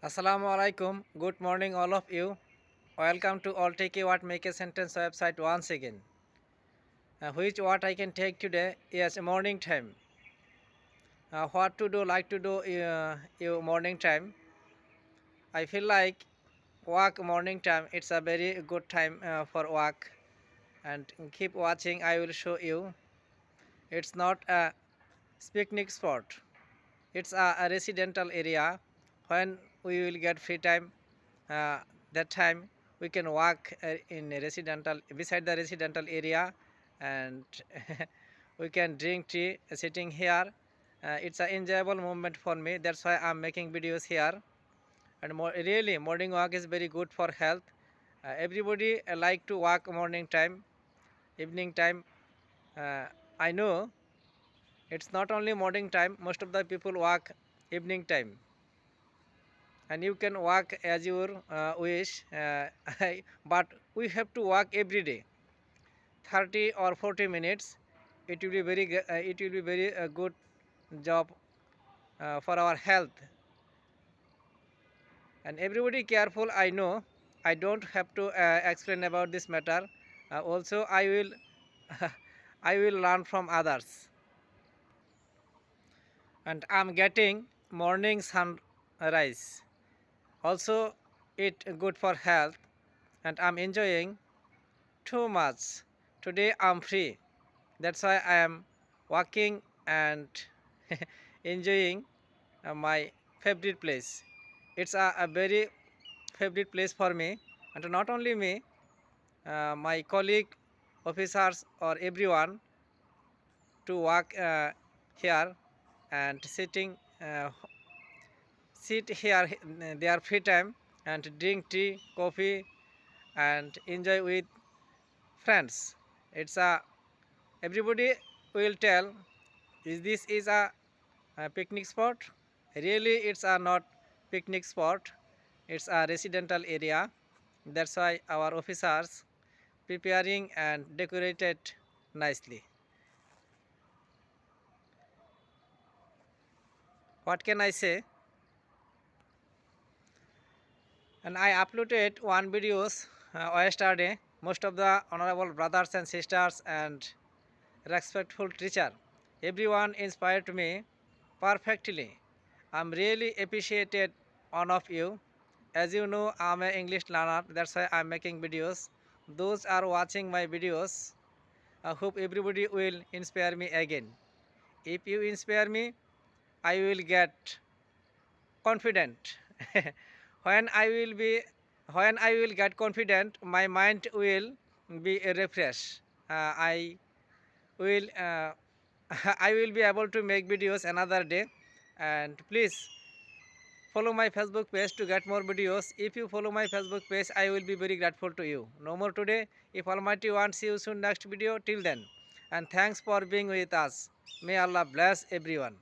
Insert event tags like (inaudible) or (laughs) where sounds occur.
Assalamu alaikum. Good morning, all of you. Welcome to All Take a What Make a Sentence website once again. Uh, which what I can take today? Yes, morning time. Uh, what to do, like to do uh, you morning time. I feel like walk morning time. It's a very good time uh, for walk. And keep watching. I will show you. It's not a picnic spot. When we will get free time, uh, that time we can walk uh, in a residential beside the residential area, and (laughs) we can drink tea uh, sitting here. Uh, it's an enjoyable moment for me. That's why I'm making videos here. And more, really, morning walk is very good for health. Uh, everybody uh, like to walk morning time, evening time. Uh, I know it's not only morning time. Most of the people walk evening time and you can walk as your uh, wish uh, (laughs) but we have to walk every day. 30 or 40 minutes it will be very uh, it will be very uh, good job uh, for our health. And everybody careful i know. I don't have to uh, explain about this matter. Uh, also i will (laughs) i will learn from others. And i'm getting morning sunrise also it good for health and i'm enjoying too much. Today i'm free. That's why i am walking and (laughs) enjoying uh, my favorite place. It's a, a very favorite place for me and not only me uh, my colleague officers or everyone to walk uh, here and sitting uh, sit here their free time and drink tea, coffee, and enjoy with friends. It's a everybody will tell is this is a, a picnic spot. Really, it's a not picnic spot. It's a residential area. That's why our officers preparing and decorated nicely. What can I say? And I uploaded one videos uh, yesterday. Most of the honorable brothers and sisters and respectful teacher, everyone inspired me perfectly. I'm really appreciated one of you. As you know, I'm an English learner. That's why I'm making videos. Those are watching my videos. I hope everybody will inspire me again. If you inspire me, I will get confident (laughs) when i will be when i will get confident my mind will be refreshed. Uh, i will uh, (laughs) i will be able to make videos another day. And please follow my facebook page to get more videos. If you follow my facebook page i will be very grateful to you. No more today. If almighty wants see you soon next video. Till then. And thanks for being with us. May allah bless everyone